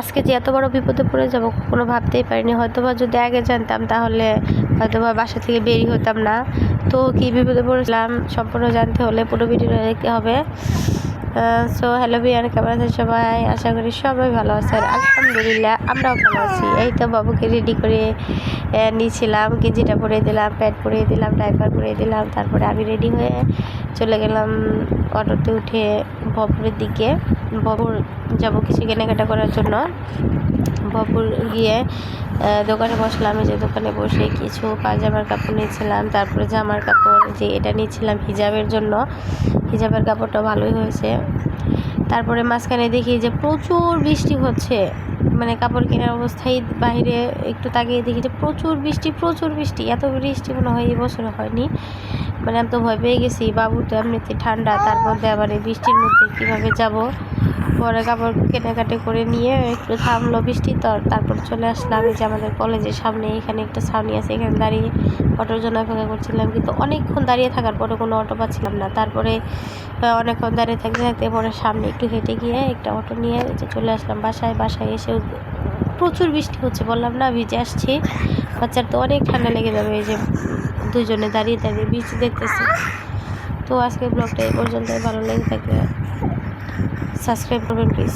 আজকে যে এত বড় বিপদে পড়ে যাব কোনো ভাবতেই পারিনি। হয়তো বা যদি আগে জানতাম, তাহলে হয়তো বা বাসা থেকে বেরিয়ে হতাম না। তো কী বিপদে পড়েছিলাম, সম্পূর্ণ জানতে হলে পুরো ভিডিওটা দেখতে হবে। সো হ্যালো বিয়ান কেমন আছেন সবাই? আশা করি সবাই ভালো আছে আর আলহামদুলিল্লাহ, আমরাও ভালো আছি। এই তো বাবুকে রেডি করে নিয়েছিলাম, গেঞ্জিটা পরে দিলাম, প্যান্ট পরে দিলাম ড্রাইভার পরে দিলাম, তারপরে আমি রেডি হয়ে চলে গেলাম অটোতে উঠে বপুরের দিকে। বপুর যাব কিছু কেনাকাটা করার জন্য। বপুর গিয়ে দোকানে বসলাম। যে দোকানে বসে কিছু পাজামার কাপড় নিয়েছিলাম তারপরে জামার কাপড়, যে এটা নিয়েছিলাম হিজাবের জন্য, হিজাবের কাপড়টা ভালোই হয়েছে। তারপরে মাঝখানে দেখি যে প্রচুর বৃষ্টি হচ্ছে। মানে কাপড় কেনার অবস্থায় বাইরে একটু তাকিয়ে দেখি যে প্রচুর বৃষ্টি প্রচুর বৃষ্টি। এত বৃষ্টি মনে হয় এই বছরে হয়নি। মানে আমি তো ভয় পেয়ে গেছি বাবু তো এমনিতে ঠান্ডা। তার মধ্যে আবার এই বৃষ্টির মধ্যে কীভাবে যাব? পরে কাপড় কেনাকাটি করে নিয়ে একটু থামলো বৃষ্টি তারপর চলে আসলাম যে আমাদের কলেজের সামনে। এখানে একটা ছাউনি আছে, এখানে দাঁড়িয়ে অটোর জন্য অপেক্ষা করছিলাম। কিন্তু অনেকক্ষণ দাঁড়িয়ে থাকার পরে কোনো অটো পাচ্ছিলাম না। তারপরে অনেকক্ষণ দাঁড়িয়ে থাকতে থাকতে পরে সামনে একটু হেঁটে গিয়ে একটা অটো নিয়ে যে চলে আসলাম বাসায়। বাসায় এসে প্রচুর বৃষ্টি হচ্ছে, বললাম না ভিজে আসছি। বাচ্চার তো অনেক ঠান্ডা লেগে যাবে, এই যে দুজনে দাঁড়িয়ে দাঁড়িয়ে বৃষ্টি দেখতেছি। তো আজকে ব্লগটা এই পর্যন্তই, ভালো লেগে থাকে সাবস্ক্রাইব করবেন প্লিজ